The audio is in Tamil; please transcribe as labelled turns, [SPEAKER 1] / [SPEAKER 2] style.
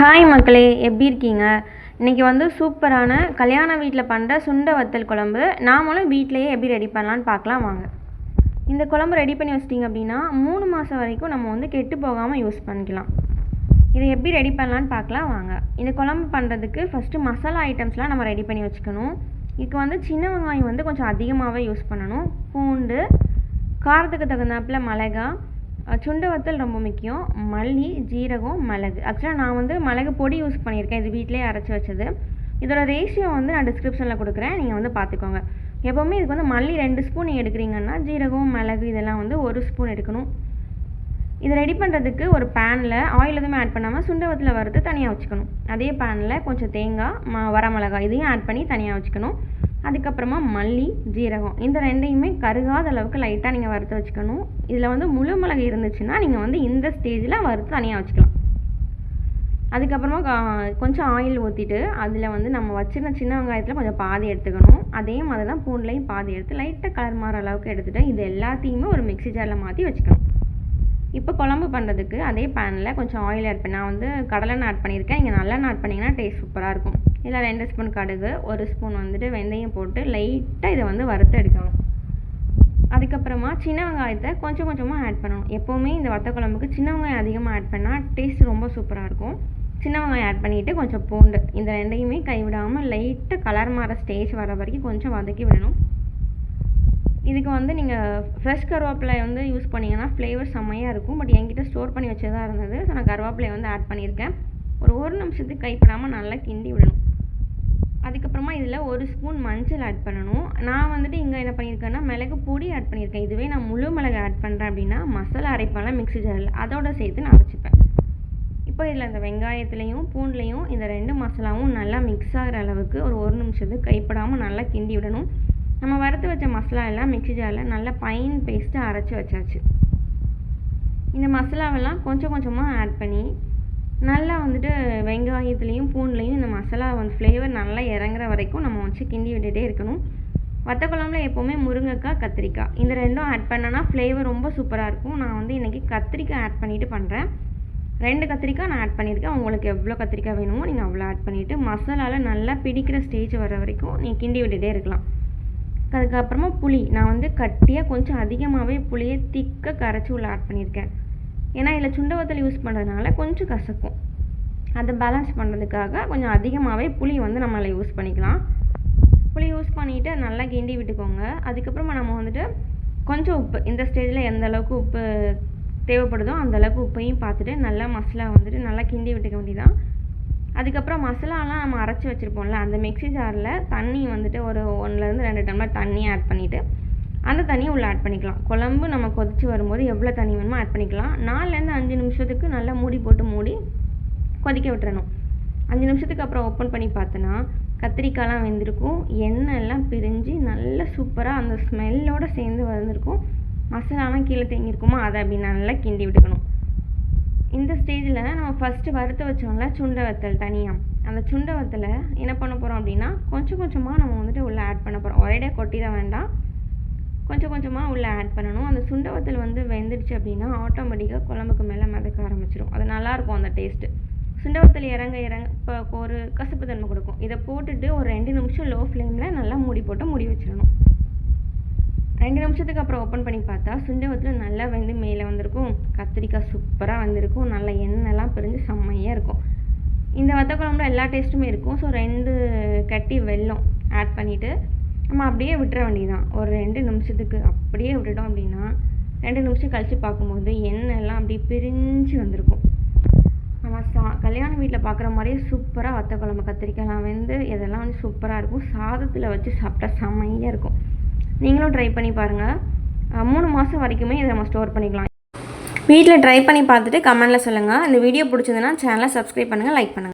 [SPEAKER 1] ஹாய் மக்களே எப்படி இருக்கீங்க? இன்றைக்கி வந்து சூப்பரான கல்யாண வீட்டில் பண்ணுற சுண்டை வத்தல் குழம்பு. நாமளும் வீட்டிலையே எப்படி ரெடி பண்ணலான்னு பார்க்கலாம் வாங்க. இந்த குழம்பு ரெடி பண்ணி வச்சிட்டிங்க அப்படின்னா மூணு மாதம் வரைக்கும் நம்ம வந்து கெட்டு போகாமல் யூஸ் பண்ணிக்கலாம். இதை எப்படி ரெடி பண்ணலான்னு பார்க்கலாம் வாங்க. இந்த குழம்பு பண்ணுறதுக்கு ஃபஸ்ட்டு மசாலா ஐட்டம்ஸ்லாம் நம்ம ரெடி பண்ணி வச்சுக்கணும். இதுக்கு வந்து சின்ன வெங்காயம் வந்து கொஞ்சம் அதிகமாகவே யூஸ் பண்ணணும். பூண்டு காரத்துக்கு தகுந்தாப்பில் மிளகாய் சுண்டை வத்தல் ரொம்ப முக்கியம். மல்லி ஜீரகம் மிளகு. ஆக்சுவலாக நான் வந்து மிளகு பொடி யூஸ் பண்ணியிருக்கேன். இது வீட்டிலே அரைச்சி வச்சது. இதோட ரேஷியோ வந்து நான் டிஸ்கிரிப்ஷனில் கொடுக்குறேன். நீங்கள் வந்து பார்த்துக்கோங்க. எப்போவுமே இதுக்கு வந்து மல்லி ரெண்டு ஸ்பூன் எடுக்கிறீங்கன்னா ஜீரகம் மிளகு இதெல்லாம் வந்து ஒரு ஸ்பூன் எடுக்கணும். இதை ரெடி பண்ணுறதுக்கு ஒரு பேனில் ஆயில் எதுவுமே ஆட் பண்ணாமல் சுண்டவத்தில் வத்தலை வறுத்து தனியாக வச்சுக்கணும். அதே பேனில் கொஞ்சம் தேங்காய் ம வரமிளகாய் இதையும் ஆட் பண்ணி தனியாக வச்சுக்கணும். அதுக்கப்புறமா மல்லி ஜீரகம். இந்த ரெண்டையுமே கருகாத அளவுக்கு லைட்டாக நீங்கள் வறுத்து வச்சுக்கணும். இதில் வந்து முழு மிளகு இருந்துச்சுன்னா நீங்கள் வந்து இந்த ஸ்டேஜில் வறுத்து தனியாக வச்சுக்கலாம். அதுக்கப்புறமா கொஞ்சம் ஆயில் ஊற்றிட்டு அதில் வந்து நம்ம வச்சிருந்த சின்ன வெங்காயத்தில் கொஞ்சம் பாதி எடுத்துக்கணும். அதே மாதிரி தான் பூண்டுலையும் பாதி எடுத்து லைட்டாக கலர் மாற அளவுக்கு எடுத்துகிட்டு இது எல்லாத்தையுமே ஒரு மிக்ஸி ஜாரில் மாற்றி வச்சுக்கணும். இப்போ குழம்பு பண்ணுறதுக்கு அதே பேனில் கொஞ்சம் ஆயில் ஆட் பண்ணி நான் வந்து கடலெண்ணெய் ஆட் பண்ணியிருக்கேன். நீங்கள் நல்லெண்ணெய் ஆட் பண்ணிங்கன்னா டேஸ்ட் சூப்பராக இருக்கும். இதில் ரெண்டு ஸ்பூன் கடுகு ஒரு ஸ்பூன் வந்துட்டு வெந்தயம் போட்டு லைட்டாக இதை வந்து வறுத்து எடுக்கணும். அதுக்கப்புறமா சின்ன வெங்காயத்தை கொஞ்சம் கொஞ்சமாக ஆட் பண்ணணும். எப்போவுமே இந்த வத்த குழம்புக்கு சின்ன வெங்காயம் அதிகமாக ஆட் பண்ணால் டேஸ்ட் ரொம்ப சூப்பராக இருக்கும். சின்ன வெங்காயம் ஆட் பண்ணிவிட்டு கொஞ்சம் பூண்டு. இந்த ரெண்டையுமே கைவிடாமல் லைட்டாக கலர் மாற ஸ்டேஜ் வர வரைக்கும் கொஞ்சம் வதக்கி விடணும். இதுக்கு வந்து நீங்கள் ஃப்ரெஷ் கருவேப்பிலை வந்து யூஸ் பண்ணிங்கன்னா ஃப்ளேவர் செம்மையாக இருக்கும். பட் என்கிட்ட ஸ்டோர் பண்ணி வச்சதாக இருந்தது. ஸோ நான் கருவேப்பிலையை வந்து ஆட் பண்ணியிருக்கேன். ஒரு ஒரு நிமிஷத்துக்கு கைப்படாமல் நல்லா கிண்டி விடணும். அதுக்கப்புறமா இதில் ஒரு ஸ்பூன் மஞ்சள் ஆட் பண்ணணும். நான் வந்துட்டு இங்கே என்ன பண்ணியிருக்கேன்னா மிளகு பொடி ஆட் பண்ணியிருக்கேன். இதுவே நான் முழு மிளகு ஆட் பண்ணுறேன் அப்படின்னா மசாலா அரைப்பெல்லாம் மிக்ஸி ஜாரில் அதோட சேர்த்து நான் அரைச்சிப்பேன் இப்போ இதில் அந்த வெங்காயத்துலேயும் பூண்டுலேயும் இந்த ரெண்டு மசாலாவும் நல்லா மிக்ஸ் ஆகிற அளவுக்கு ஒரு ஒரு நிமிஷத்துக்கு கைப்படாமல் நல்லா கிண்டி விடணும். நம்ம வறுத்து வச்ச மசாலா எல்லாம் மிக்ஸி ஜாரில் நல்லா பைன் பேஸ்ட்டு அரைச்சி வச்சாச்சு. இந்த மசாலாவெல்லாம் கொஞ்சம் கொஞ்சமாக ஆட் பண்ணி நல்லா வந்துட்டு வெங்காயத்துலேயும் பூண்டு மசாலா வந்து ஃப்ளேவர் நல்லா இறங்குற வரைக்கும் நம்ம வச்சு கிண்டி விட்டுட்டே இருக்கணும். வத்த குழம்புல எப்போவுமே முருங்கைக்காய் கத்திரிக்காய். இந்த ரெண்டும் ஆட் பண்ணனா ஃப்ளேவர் ரொம்ப சூப்பராக இருக்கும். நான் வந்து இன்றைக்கி கத்திரிக்காய் ஆட் பண்ணிவிட்டு பண்ணுறேன் ரெண்டு கத்திரிக்காய் நான் ஆட் பண்ணியிருக்கேன். உங்களுக்கு எவ்வளோ கத்திரிக்காய் வேணுமோ நீங்கள் அவ்வளோ ஆட் பண்ணிவிட்டு மசாலாவில் நல்லா பிடிக்கிற ஸ்டேஜ் வர வரைக்கும் நீங்கள் கிண்டி விட்டுட்டே இருக்கலாம். அதுக்கப்புறமா புளி. நான் வந்து கட்டியாக கொஞ்சம் அதிகமாகவே புளியை திக்காக கரைச்சி உள்ள ஆட் பண்ணியிருக்கேன். ஏன்னா இதில் சுண்டை வத்தல் யூஸ் பண்ணுறதுனால கொஞ்சம் கசக்கும். அதை பேலன்ஸ் பண்ணுறதுக்காக கொஞ்சம் அதிகமாகவே புளி வந்து நம்ம அதில் யூஸ் பண்ணிக்கலாம். புளி யூஸ் பண்ணிவிட்டு நல்லா கிண்டி விட்டுக்கோங்க. அதுக்கப்புறமா நம்ம வந்துட்டு கொஞ்சம் உப்பு இந்த ஸ்டேஜில் எந்த அளவுக்கு உப்பு தேவைப்படுதோ அந்த அளவுக்கு உப்பையும் பார்த்துட்டு நல்லா மசாலா வந்துட்டு நல்லா கிண்டி விட்டுக்க வேண்டியதான் அதுக்கப்புறம் மசாலாலாம் நம்ம அரைச்சி வச்சுருப்போம்ல அந்த மிக்ஸி ஜாரில் தண்ணி வந்துட்டு ஒரு ஒன்றுலேருந்து ரெண்டு டம்ளர் தண்ணி ஆட் பண்ணிவிட்டு அந்த தண்ணியை உள்ளே ஆட் பண்ணிக்கலாம். குழம்பு நம்ம கொதித்து வரும்போது எவ்வளோ தண்ணி வேணுமோ ஆட் பண்ணிக்கலாம். நாலுலேருந்து அஞ்சு நிமிஷத்துக்கு நல்லா மூடி போட்டு மூடி கொதிக்க விட்டுறணும். அஞ்சு நிமிஷத்துக்கு அப்புறம் ஓப்பன் பண்ணி பார்த்தோன்னா கத்திரிக்காய்லாம் வெந்திருக்கும். எண்ணெய் எல்லாம் பிரிஞ்சு நல்ல சூப்பராக அந்த ஸ்மெல்லோடு சேர்ந்து வந்திருக்கும் மசாலாலாம் கீழே தேங்கியிருக்குமோ? அதை அப்படி நல்லா கிண்டி விட்டுக்கணும். இந்த ஸ்டேஜில் நம்ம ஃபஸ்ட்டு வறுத்து வச்சோம்ல சுண்டை வத்தல் தனியாக அந்த சுண்டை வத்தலை என்ன பண்ண போகிறோம் அப்படின்னா கொஞ்சம் கொஞ்சமாக நம்ம வந்துட்டு உள்ளே ஆட் பண்ண போகிறோம் ஒரேடியாக கொட்டிட வேண்டாம். கொஞ்சம் கொஞ்சமாக உள்ளே ஆட் பண்ணணும். அந்த சுண்டை வத்தல் வந்து வெந்துடுச்சு அப்படின்னா ஆட்டோமேட்டிக்காக குழம்புக்கு மேலே மிதக்க ஆரம்பிச்சிடும் அது நல்லாயிருக்கும் அந்த டேஸ்ட்டு சுண்டவத்தல் இறங்க இறங்க இப்போ ஒரு கசப்பு தன்மை கொடுக்கும். இதை போட்டுட்டு ஒரு ரெண்டு நிமிஷம் லோ ஃப்ளேமில் நல்லா மூடி போட்டு மூடி வச்சிடணும். ரெண்டு நிமிஷத்துக்கு அப்புறம் ஓப்பன் பண்ணி பார்த்தா சுண்டை வத்தல் நல்லா வந்து மேலே வந்திருக்கும். கத்திரிக்காய் சூப்பராக வந்திருக்கும். நல்லா எண்ணெய்லாம் பிரிஞ்சு செம்மையாக இருக்கும். இந்த வத்த குழம்புல எல்லா டேஸ்ட்டுமே இருக்கும். ஸோ ரெண்டு கட்டி வெல்லம் ஆட் பண்ணிவிட்டு நம்ம அப்படியே விட்டுற வேண்டியதான் ஒரு ரெண்டு நிமிஷத்துக்கு அப்படியே விட்டுட்டோம் அப்படின்னா ரெண்டு நிமிஷம் கழித்து பார்க்கும்போது எண்ணெய்லாம் அப்படியே பிரிஞ்சு வந்திருக்கும். கல்யாண வீட்டில் பார்க்குற மாதிரியே சூப்பராக வத்த குழம்பு கத்திரிக்காய்லாம் வெந்து இதெல்லாம் வந்து சூப்பராக இருக்கும். சாதத்தில் வச்சு சாப்பிட்டா செம்மையாக இருக்கும். நீங்களும் ட்ரை பண்ணி பாருங்கள் மூணு மாதம் வரைக்குமே இதை நம்ம ஸ்டோர் பண்ணிக்கலாம். வீட்டில் ட்ரை பண்ணி பார்த்துட்டு கமெண்டில் சொல்லுங்கள் இந்த வீடியோ பிடிச்சதுன்னா சேனலை சப்ஸ்கிரைப் பண்ணுங்கள் லைக் பண்ணுங்கள்